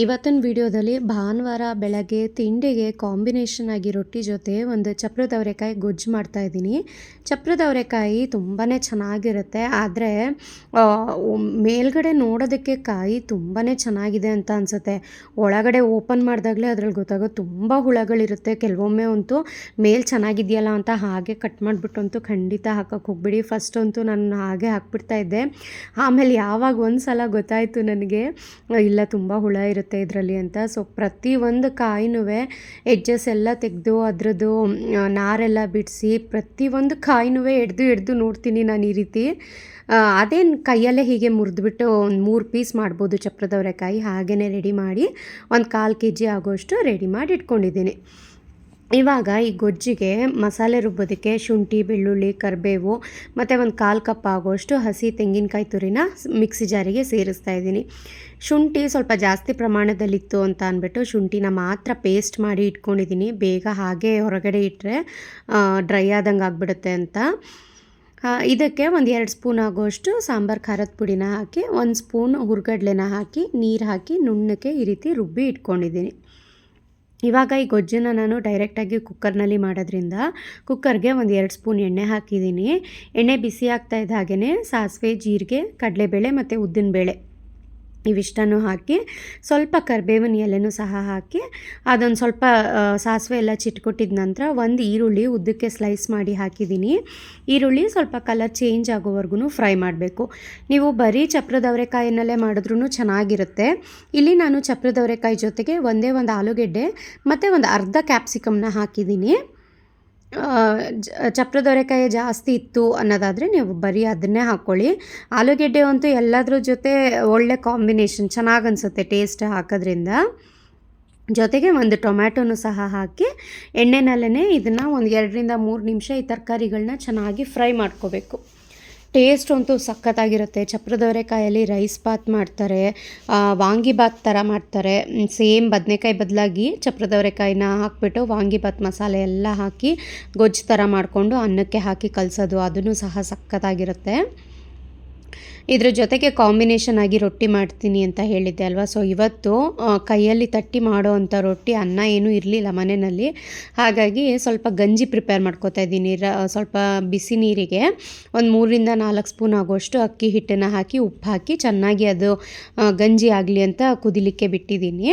ಇವತ್ತಿನ ವಿಡಿಯೋದಲ್ಲಿ ಭಾನುವಾರ ಬೆಳಗ್ಗೆ ತಿಂಡಿಗೆ ಕಾಂಬಿನೇಷನ್ ಆಗಿ ರೊಟ್ಟಿ ಜೊತೆ ಒಂದು ಚಪ್ರದ ಅವರೆಕಾಯಿ ಗೊಜ್ಜು ಮಾಡ್ತಾ ಇದ್ದೀನಿ. ಚಪ್ರದ ಅವರೆಕಾಯಿ ತುಂಬಾ ಚೆನ್ನಾಗಿರುತ್ತೆ. ಆದರೆ ಮೇಲ್ಗಡೆ ನೋಡೋದಕ್ಕೆ ಕಾಯಿ ತುಂಬಾ ಚೆನ್ನಾಗಿದೆ ಅಂತ ಅನಿಸುತ್ತೆ. ಒಳಗಡೆ ಓಪನ್ ಮಾಡಿದಾಗಲೇ ಅದ್ರಲ್ಲಿ ಗೊತ್ತಾಗೋದು ತುಂಬ ಹುಳಗಳಿರುತ್ತೆ. ಕೆಲವೊಮ್ಮೆ ಅಂತೂ ಮೇಲ್ ಚೆನ್ನಾಗಿದೆಯಲ್ಲ ಅಂತ ಹಾಗೆ ಕಟ್ ಮಾಡಿಬಿಟ್ಟು ಅಂತೂ ಖಂಡಿತ ಹಾಕೋಕ್ಕೆ ಹೋಗ್ಬಿಡಿ. ಫಸ್ಟ್ ಅಂತೂ ನಾನು ಹಾಗೆ ಹಾಕ್ಬಿಡ್ತಾ ಇದ್ದೆ. ಆಮೇಲೆ ಯಾವಾಗ ಒಂದು ಸಲ ಗೊತ್ತಾಯಿತು ನನಗೆ, ಇಲ್ಲ ತುಂಬ ಹುಳ ಇರುತ್ತೆ ಇದರಲ್ಲಿ ಅಂತ. ಸೊ ಪ್ರತಿ ಒಂದು ಕಾಯಿನೂ ಎಡ್ಜಸ್ ಎಲ್ಲ ತೆಗೆದು ಅದರದ್ದು ನಾರೆಲ್ಲ ಬಿಡಿಸಿ ಒಂದು ಕಾಯಿನೂ ಎಡ್ದು ಎಡ್ದು ನೋಡ್ತೀನಿ ನಾನು ಈ ರೀತಿ. ಅದೇನು ಕೈಯಲ್ಲೇ ಹೀಗೆ ಮುರಿದ್ಬಿಟ್ಟು ಒಂದು ಮೂರು ಪೀಸ್ ಮಾಡ್ಬೋದು ಚಪ್ರದವರೆಕಾಯಿ ಹಾಗೆಯೇ ರೆಡಿ ಮಾಡಿ ಒಂದು ಕಾಲು ಕೆ ಜಿ ಆಗೋಷ್ಟು ರೆಡಿ ಮಾಡಿ ಇಟ್ಕೊಂಡಿದ್ದೀನಿ. ಇವಾಗ ಈ ಗೊಜ್ಜಿಗೆ ಮಸಾಲೆ ರುಬ್ಬೋದಕ್ಕೆ ಶುಂಠಿ, ಬೆಳ್ಳುಳ್ಳಿ, ಕರಿಬೇವು ಮತ್ತು ಒಂದು ಕಾಲು ಕಪ್ ಆಗೋಷ್ಟು ಹಸಿ ತೆಂಗಿನಕಾಯಿ ತುರಿನ ಮಿಕ್ಸಿ ಜಾರಿಗೆ ಸೇರಿಸ್ತಾ ಇದ್ದೀನಿ. ಶುಂಠಿ ಸ್ವಲ್ಪ ಜಾಸ್ತಿ ಪ್ರಮಾಣದಲ್ಲಿತ್ತು ಅಂತ ಅಂದ್ಬಿಟ್ಟು ಶುಂಠಿನ ಮಾತ್ರ ಪೇಸ್ಟ್ ಮಾಡಿ ಇಟ್ಕೊಂಡಿದ್ದೀನಿ. ಬೇಗ ಹಾಗೆ ಹೊರಗಡೆ ಇಟ್ಟರೆ ಡ್ರೈ ಆದಂಗೆ ಆಗಿಬಿಡುತ್ತೆ ಅಂತ. ಇದಕ್ಕೆ ಒಂದು ಎರಡು ಸ್ಪೂನ್ ಆಗೋಷ್ಟು ಸಾಂಬಾರು ಖಾರದ ಪುಡಿನ ಹಾಕಿ, ಒಂದು ಸ್ಪೂನ್ ಹುರ್ಗಡ್ಲೆನ ಹಾಕಿ, ನೀರು ಹಾಕಿ ನುಣ್ಣಕ್ಕೆ ಈ ರೀತಿ ರುಬ್ಬಿ ಇಟ್ಕೊಂಡಿದ್ದೀನಿ. ಇವಾಗ ಈ ಗೊಜ್ಜನ್ನು ನಾನು ಡೈರೆಕ್ಟಾಗಿ ಕುಕ್ಕರ್ನಲ್ಲಿ ಮಾಡೋದ್ರಿಂದ ಕುಕ್ಕರ್ಗೆ ಒಂದು ಎರಡು ಸ್ಪೂನ್ ಎಣ್ಣೆ ಹಾಕಿದ್ದೀನಿ. ಎಣ್ಣೆ ಬಿಸಿ ಆಗ್ತಾ ಇದ್ದ ಹಾಗೆಯೇ ಸಾಸಿವೆ, ಜೀರಿಗೆ, ಕಡಲೆಬೇಳೆ ಮತ್ತು ಉದ್ದಿನಬೇಳೆ. ಇವಿಷ್ಟನ್ನು ಹಾಕಿ ಸ್ವಲ್ಪ ಕರಿಬೇವಿನ ಎಲೆನೂ ಸಹ ಹಾಕಿ ಅದೊಂದು ಸ್ವಲ್ಪ ಸಾಸಿವೆ ಎಲ್ಲ ಚಿಟ್ಕೊಟ್ಟಿದ ನಂತರ ಒಂದು ಈರುಳ್ಳಿ ಉದ್ದಕ್ಕೆ ಸ್ಲೈಸ್ ಮಾಡಿ ಹಾಕಿದ್ದೀನಿ. ಈರುಳ್ಳಿ ಸ್ವಲ್ಪ ಕಲರ್ ಚೇಂಜ್ ಆಗೋವರೆಗೂ ಫ್ರೈ ಮಾಡಬೇಕು. ನೀವು ಬರೀ ಚಪ್ರದವರೆಕಾಯಿನಲ್ಲೇ ಮಾಡಿದ್ರೂ ಚೆನ್ನಾಗಿರುತ್ತೆ. ಇಲ್ಲಿ ನಾನು ಚಪ್ರದವರೆಕಾಯಿ ಜೊತೆಗೆ ಒಂದೇ ಒಂದು ಆಲೂಗೆಡ್ಡೆ ಮತ್ತು ಒಂದು ಅರ್ಧ ಕ್ಯಾಪ್ಸಿಕಮ್ನ ಹಾಕಿದ್ದೀನಿ. ಚಪ್ರದೊರೆಕಾಯಿ ಜಾಸ್ತಿ ಇತ್ತು ಅನ್ನೋದಾದರೆ ನೀವು ಬರೀ ಅದನ್ನೇ ಹಾಕ್ಕೊಳ್ಳಿ. ಆಲೂಗೆಡ್ಡೆ ಅಂತೂ ಎಲ್ಲದ್ರ ಜೊತೆ ಒಳ್ಳೆ ಕಾಂಬಿನೇಷನ್, ಚೆನ್ನಾಗಿ ಅನಿಸುತ್ತೆ ಟೇಸ್ಟ್ ಹಾಕೋದ್ರಿಂದ. ಜೊತೆಗೆ ಒಂದು ಟೊಮ್ಯಾಟೊನು ಸಹ ಹಾಕಿ ಎಣ್ಣೆನಲ್ಲೇ ಇದನ್ನು ಒಂದು ಎರಡರಿಂದ ಮೂರು ನಿಮಿಷ ಈ ತರಕಾರಿಗಳನ್ನ ಚೆನ್ನಾಗಿ ಫ್ರೈ ಮಾಡ್ಕೋಬೇಕು. ಟೇಸ್ಟ್ ಅಂತೂ ಸಖತ್ತಾಗಿರುತ್ತೆ. ಚಪ್ರದವರೆಕಾಯಲ್ಲಿ ರೈಸ್ ಬಾತ್ ಮಾಡ್ತಾರೆ ವಾಂಗಿ ಬಾತ್ ಥರ ಮಾಡ್ತಾರೆ. ಸೇಮ್ ಬದನೆಕಾಯಿ ಬದಲಾಗಿ ಚಪ್ರದವರೆಕಾಯಿನ ಹಾಕ್ಬಿಟ್ಟು ವಾಂಗಿ ಬಾತ್ ಮಸಾಲೆ ಎಲ್ಲ ಹಾಕಿ ಗೊಜ್ಜು ಥರ ಮಾಡಿಕೊಂಡು ಅನ್ನಕ್ಕೆ ಹಾಕಿ ಕಲಸೋದು. ಅದನ್ನು ಸಹ ಸಖತ್ತಾಗಿರುತ್ತೆ. ಇದ್ರ ಜೊತೆಗೆ ಕಾಂಬಿನೇಷನ್ ಆಗಿ ರೊಟ್ಟಿ ಮಾಡ್ತೀನಿ ಅಂತ ಹೇಳಿದ್ದೆ ಅಲ್ವಾ? ಸೊ ಇವತ್ತು ಕೈಯಲ್ಲಿ ತಟ್ಟಿ ಮಾಡೋ ಅಂಥ ರೊಟ್ಟಿ ಅನ್ನ ಏನೂ ಇರಲಿಲ್ಲ ಮನೆಯಲ್ಲಿ. ಹಾಗಾಗಿ ಸ್ವಲ್ಪ ಗಂಜಿ ಪ್ರಿಪೇರ್ ಮಾಡ್ಕೋತಾ ಇದ್ದೀನಿ. ಸ್ವಲ್ಪ ಬಿಸಿ ನೀರಿಗೆ ಒಂದು ಮೂರಿಂದ ನಾಲ್ಕು ಸ್ಪೂನ್ ಆಗೋಷ್ಟು ಅಕ್ಕಿ ಹಿಟ್ಟನ್ನು ಹಾಕಿ, ಉಪ್ಪು ಹಾಕಿ ಚೆನ್ನಾಗಿ ಅದು ಗಂಜಿ ಆಗಲಿ ಅಂತ ಕುದಿಲಿಕ್ಕೆ ಬಿಟ್ಟಿದ್ದೀನಿ.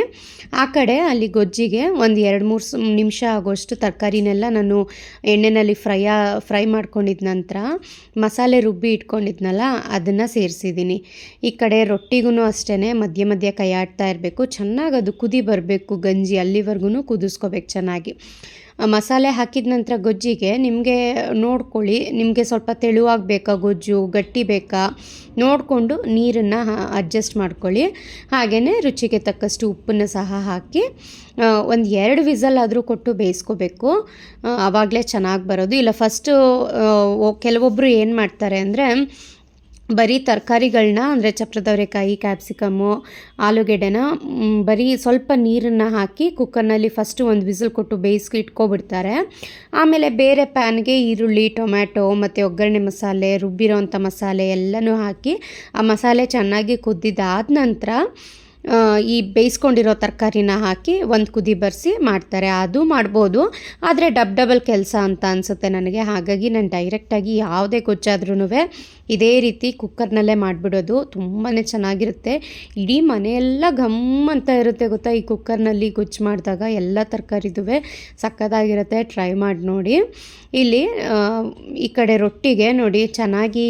ಆ ಕಡೆ ಅಲ್ಲಿ ಗೊಜ್ಜಿಗೆ ಒಂದು ಎರಡು ಮೂರು ನಿಮಿಷ ಆಗೋಷ್ಟು ತರಕಾರಿನೆಲ್ಲ ನಾನು ಎಣ್ಣೆಯಲ್ಲಿ ಫ್ರೈ ಫ್ರೈ ಮಾಡ್ಕೊಂಡಿದ್ದ ನಂತರ ಮಸಾಲೆ ರುಬ್ಬಿ ಇಟ್ಕೊಂಡಿದ್ನಲ್ಲ, ಅದನ್ನು ಸೇರಿಸಿದ್ದೀನಿ. ಈ ಕಡೆ ರೊಟ್ಟಿಗೂ ಅಷ್ಟೇ ಮಧ್ಯ ಮಧ್ಯ ಕೈ ಆಡ್ತಾ ಇರಬೇಕು. ಚೆನ್ನಾಗಿ ಅದು ಕುದಿ ಬರಬೇಕು ಗಂಜಿ ಅಲ್ಲಿವರೆಗೂ ಕುದಿಸ್ಕೋಬೇಕು ಚೆನ್ನಾಗಿ. ಮಸಾಲೆ ಹಾಕಿದ ನಂತರ ಗೊಜ್ಜಿಗೆ ನಿಮಗೆ ನೋಡ್ಕೊಳ್ಳಿ, ನಿಮಗೆ ಸ್ವಲ್ಪ ತೆಳುವಾಗಿ ಬೇಕಾ ಗೊಜ್ಜು, ಗಟ್ಟಿ ಬೇಕಾ? ನೋಡಿಕೊಂಡು ನೀರನ್ನು ಅಡ್ಜಸ್ಟ್ ಮಾಡ್ಕೊಳ್ಳಿ. ಹಾಗೆಯೇ ರುಚಿಗೆ ತಕ್ಕಷ್ಟು ಉಪ್ಪನ್ನು ಸಹ ಹಾಕಿ ಒಂದು ಎರಡು ವಿಸಲ್ ಆದರೂ ಕೊಟ್ಟು ಬೇಯಿಸ್ಕೋಬೇಕು. ಆವಾಗಲೇ ಚೆನ್ನಾಗಿ ಬರೋದು. ಇಲ್ಲ ಫಸ್ಟು ಕೆಲವೊಬ್ಬರು ಏನು ಮಾಡ್ತಾರೆ ಅಂದರೆ ಬರೀ ತರಕಾರಿಗಳನ್ನ ಅಂದರೆ ಚಪ್ರದವರೆಕಾಯಿ ಕ್ಯಾಪ್ಸಿಕಮ್ಮು ಆಲೂಗೆಡ್ಡೆನ ಬರೀ ಸ್ವಲ್ಪ ನೀರನ್ನು ಹಾಕಿ ಕುಕ್ಕರ್ನಲ್ಲಿ ಫಸ್ಟು ಒಂದು ವಿಸಿಲ್ ಕೊಟ್ಟು ಬೇಯಿಸಿ ಇಟ್ಕೊಬಿಡ್ತಾರೆ. ಆಮೇಲೆ ಬೇರೆ ಪ್ಯಾನ್ಗೆ ಈರುಳ್ಳಿ, ಟೊಮ್ಯಾಟೊ, ಮತ್ತು ಒಗ್ಗರಣೆ ಮಸಾಲೆ ರುಬ್ಬಿರೋವಂಥ ಮಸಾಲೆ ಎಲ್ಲನೂ ಹಾಕಿ ಆ ಮಸಾಲೆ ಚೆನ್ನಾಗಿ ಕುದ್ದಿದ್ದಾದ ನಂತರ ಈ ಬೇಯಿಸ್ಕೊಂಡಿರೋ ತರಕಾರಿನ ಹಾಕಿ ಒಂದು ಕುದಿ ಬರೆಸಿ ಮಾಡ್ತಾರೆ. ಅದು ಮಾಡ್ಬೋದು. ಆದರೆ ಡಬ್ ಡಬಲ್ ಕೆಲಸ ಅಂತ ಅನಿಸುತ್ತೆ ನನಗೆ. ಹಾಗಾಗಿ ನಾನು ಡೈರೆಕ್ಟಾಗಿ ಯಾವುದೇ ಗೊಜ್ಜಾದ್ರೂ ಇದೇ ರೀತಿ ಕುಕ್ಕರ್ನಲ್ಲೇ ಮಾಡಿಬಿಡೋದು ತುಂಬಾ ಚೆನ್ನಾಗಿರುತ್ತೆ. ಇಡೀ ಮನೆಯೆಲ್ಲ ಘಮ್ ಅಂತ ಇರುತ್ತೆ ಗೊತ್ತಾ ಈ ಕುಕ್ಕರ್ನಲ್ಲಿ ಗೊಜ್ಜು ಮಾಡಿದಾಗ ಎಲ್ಲ ತರಕಾರಿದುವೆ ಸಕ್ಕತ್ತಾಗಿರುತ್ತೆ. ಟ್ರೈ ಮಾಡಿ ನೋಡಿ. ಇಲ್ಲಿ ಈ ಕಡೆ ರೊಟ್ಟಿಗೆ ನೋಡಿ ಚೆನ್ನಾಗಿ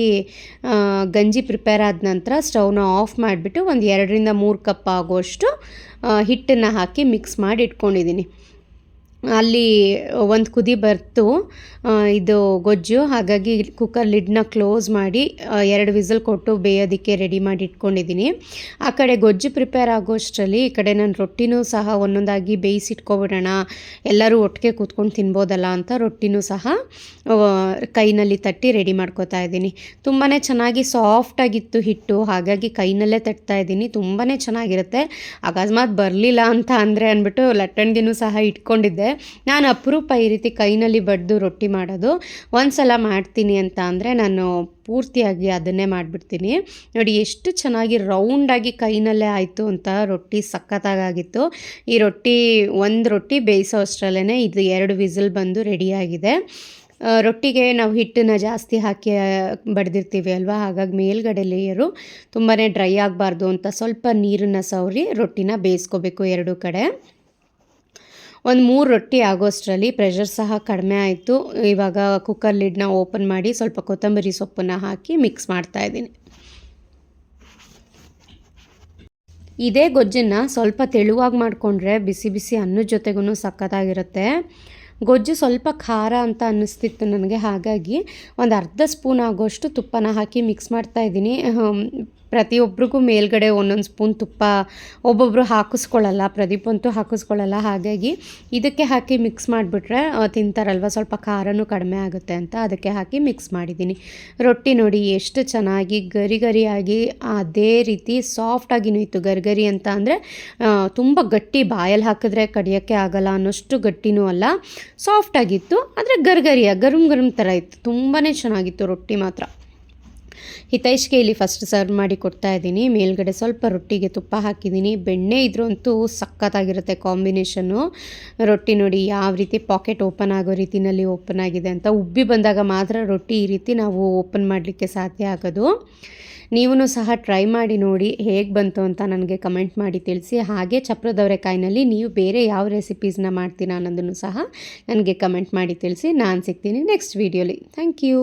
ಗಂಜಿ ಪ್ರಿಪೇರ್ ಆದ ನಂತರ ಸ್ಟವ್ನ ಆಫ್ ಮಾಡಿಬಿಟ್ಟು ಒಂದು ಎರಡರಿಂದ ಮೂರು ಕಪ್ ಆಗೋಷ್ಟು ಹಿಟ್ಟನ್ನು ಹಾಕಿ ಮಿಕ್ಸ್ ಮಾಡಿ ಇಟ್ಕೊಂಡಿದ್ದೀನಿ. ಅಲ್ಲಿ ಒಂದು ಕುದಿ ಬರ್ತು ಇದು ಗೊಜ್ಜು. ಹಾಗಾಗಿ ಕುಕ್ಕರ್ ಲಿಡ್ನ ಕ್ಲೋಸ್ ಮಾಡಿ ಎರಡು ವಿಸಲ್ ಕೊಟ್ಟು ಬೇಯೋದಕ್ಕೆ ರೆಡಿ ಮಾಡಿ ಇಟ್ಕೊಂಡಿದ್ದೀನಿ. ಆ ಕಡೆ ಗೊಜ್ಜು ಪ್ರಿಪೇರ್ ಆಗೋಷ್ಟರಲ್ಲಿ ಈ ಕಡೆ ನಾನು ರೊಟ್ಟಿನೂ ಸಹ ಒಂದೊಂದಾಗಿ ಬೇಯಿಸಿಟ್ಕೊಬಿಡೋಣ. ಎಲ್ಲರೂ ಒಟ್ಟಿಗೆ ಕೂತ್ಕೊಂಡು ತಿನ್ಬೋದಲ್ಲ ಅಂತ ರೊಟ್ಟಿನೂ ಸಹ ಕೈನಲ್ಲಿ ತಟ್ಟಿ ರೆಡಿ ಮಾಡ್ಕೋತಾ ಇದ್ದೀನಿ. ತುಂಬಾ ಚೆನ್ನಾಗಿ ಸಾಫ್ಟಾಗಿತ್ತು ಹಿಟ್ಟು, ಹಾಗಾಗಿ ಕೈನಲ್ಲೇ ತಟ್ತಾ ಇದ್ದೀನಿ. ತುಂಬಾ ಚೆನ್ನಾಗಿರುತ್ತೆ. ಅಕಸ್ಮಾತ್ ಬರಲಿಲ್ಲ ಅಂತ ಅಂದರೆ ಅಂದ್ಬಿಟ್ಟು ಲಟ್ಟಣಿಗೆನೂ ಸಹ ಇಟ್ಕೊಂಡಿದ್ದೆ. ನಾನು ಅಪರೂಪ ಈ ರೀತಿ ಕೈನಲ್ಲಿ ಬಡ್ದು ರೊಟ್ಟಿ ಮಾಡೋದು. ಒಂದು ಸಲ ಮಾಡ್ತೀನಿ ಅಂತ ಅಂದರೆ ನಾನು ಪೂರ್ತಿಯಾಗಿ ಅದನ್ನೇ ಮಾಡಿಬಿಡ್ತೀನಿ. ನೋಡಿ ಎಷ್ಟು ಚೆನ್ನಾಗಿ ರೌಂಡಾಗಿ ಕೈನಲ್ಲೇ ಆಯಿತು ಅಂತ ರೊಟ್ಟಿ ಸಖತ್ತಾಗಿತ್ತು ಈ ರೊಟ್ಟಿ, ಒಂದು ರೊಟ್ಟಿ ಬೇಯಿಸೋ ಅಷ್ಟರಲ್ಲೇ ಇದು ಎರಡು ವಿಸಿಲ್ ಬಂದು ರೆಡಿಯಾಗಿದೆ ರೊಟ್ಟಿಗೆ ನಾವು ಹಿಟ್ಟನ್ನು ಜಾಸ್ತಿ ಹಾಕಿ ಬಡ್ದಿರ್ತೀವಿ ಅಲ್ವಾ? ಹಾಗಾಗಿ ಮೇಲ್ಗಡೆ ಲೇಯರು ತುಂಬಾ ಡ್ರೈ ಆಗಬಾರ್ದು ಅಂತ ಸ್ವಲ್ಪ ನೀರನ್ನು ಸವರಿ ರೊಟ್ಟಿನ ಬೇಯಿಸ್ಕೋಬೇಕು ಎರಡೂ ಕಡೆ. ಒಂದು ಮೂರು ರೊಟ್ಟಿ ಆಗೋಷ್ಟರಲ್ಲಿ ಪ್ರೆಷರ್ ಸಹ ಕಡಿಮೆ ಆಯಿತು. ಇವಾಗ ಕುಕ್ಕರ್ ಲಿಡ್ನ ಓಪನ್ ಮಾಡಿ ಸ್ವಲ್ಪ ಕೊತ್ತಂಬರಿ ಸೊಪ್ಪನ್ನು ಹಾಕಿ ಮಿಕ್ಸ್ ಮಾಡ್ತಾ ಇದ್ದೀನಿ. ಇದೇ ಗೊಜ್ಜನ್ನು ಸ್ವಲ್ಪ ತೆಳುವಾಗಿ ಮಾಡಿಕೊಂಡ್ರೆ ಬಿಸಿ ಬಿಸಿ ಅನ್ನದ ಜೊತೆಗೂ ಸಖತ್ತಾಗಿರುತ್ತೆ. ಗೊಜ್ಜು ಸ್ವಲ್ಪ ಖಾರ ಅಂತ ಅನ್ನಿಸ್ತಿತ್ತು ನನಗೆ, ಹಾಗಾಗಿ ಒಂದು ಅರ್ಧ ಸ್ಪೂನ್ ಆಗೋಷ್ಟು ತುಪ್ಪನ ಹಾಕಿ ಮಿಕ್ಸ್ ಮಾಡ್ತಾ ಇದ್ದೀನಿ. ಪ್ರತಿಯೊಬ್ಬರಿಗೂ ಮೇಲ್ಗಡೆ ಒಂದೊಂದು ಸ್ಪೂನ್ ತುಪ್ಪ ಒಬ್ಬೊಬ್ಬರು ಹಾಕಿಸ್ಕೊಳ್ಳಲ್ಲ, ಪ್ರದೀಪ್ ಅಂತೂ ಹಾಕಿಸ್ಕೊಳ್ಳಲ್ಲ. ಹಾಗಾಗಿ ಇದಕ್ಕೆ ಹಾಕಿ ಮಿಕ್ಸ್ ಮಾಡಿಬಿಟ್ರೆ ತಿಂತಾರಲ್ವ? ಸ್ವಲ್ಪ ಖಾರನೂ ಕಡಿಮೆ ಆಗುತ್ತೆ ಅಂತ ಅದಕ್ಕೆ ಹಾಕಿ ಮಿಕ್ಸ್ ಮಾಡಿದ್ದೀನಿ. ರೊಟ್ಟಿ ನೋಡಿ ಎಷ್ಟು ಚೆನ್ನಾಗಿ ಗರಿ ಗರಿಯಾಗಿ ಅದೇ ರೀತಿ ಸಾಫ್ಟಾಗಿನೂ ಇತ್ತು. ಗರಿಗರಿ ಅಂತ ಅಂದರೆ ತುಂಬ ಗಟ್ಟಿ ಬಾಯಲ್ಲಿ ಹಾಕಿದ್ರೆ ಕಡಿಯೋಕ್ಕೆ ಆಗಲ್ಲ ಅನ್ನೋಷ್ಟು ಗಟ್ಟಿನೂ ಅಲ್ಲ ಸಾಫ್ಟಾಗಿತ್ತು ಆದರೆ ಗರ್ಗರಿಯ ಗರುಮ್ ಗರುಮ್ ಥರ ಇತ್ತು. ತುಂಬಾ ಚೆನ್ನಾಗಿತ್ತು ರೊಟ್ಟಿ ಮಾತ್ರ. ಹಿತೈಷ್ಗೆ ಇಲ್ಲಿ ಫಸ್ಟ್ ಸರ್ವ್ ಮಾಡಿ ಕೊಡ್ತಾ ಇದ್ದೀನಿ. ಮೇಲ್ಗಡೆ ಸ್ವಲ್ಪ ರೊಟ್ಟಿಗೆ ತುಪ್ಪ ಹಾಕಿದ್ದೀನಿ. ಬೆಣ್ಣೆ ಇದ್ರೂ ಅಂತೂ ಸಖತ್ತಾಗಿರುತ್ತೆ ಕಾಂಬಿನೇಷನ್ನು ರೊಟ್ಟಿ ನೋಡಿ ಯಾವ ರೀತಿ ಪಾಕೆಟ್ ಓಪನ್ ಆಗೋ ರೀತಿನಲ್ಲಿ ಓಪನ್ ಆಗಿದೆ ಅಂತ. ಉಬ್ಬಿ ಬಂದಾಗ ಮಾತ್ರ ರೊಟ್ಟಿ ಈ ರೀತಿ ನಾವು ಓಪನ್ ಮಾಡಲಿಕ್ಕೆ ಸಾಧ್ಯ ಆಗೋದು. ನೀವೂ ಸಹ ಟ್ರೈ ಮಾಡಿ ನೋಡಿ ಹೇಗೆ ಬಂತು ಅಂತ ನನಗೆ ಕಮೆಂಟ್ ಮಾಡಿ ತಿಳಿಸಿ. ಹಾಗೆ ಚಪ್ರದವರೆಕಾಯಿನಲ್ಲಿ ನೀವು ಬೇರೆ ಯಾವ ರೆಸಿಪೀಸ್ನ ಮಾಡ್ತೀರಾ ಅನ್ನೋದನ್ನು ಸಹ ನನಗೆ ಕಮೆಂಟ್ ಮಾಡಿ ತಿಳಿಸಿ. ನಾನು ಸಿಗ್ತೀನಿ ನೆಕ್ಸ್ಟ್ ವೀಡಿಯೋಲಿ ಥ್ಯಾಂಕ್ ಯು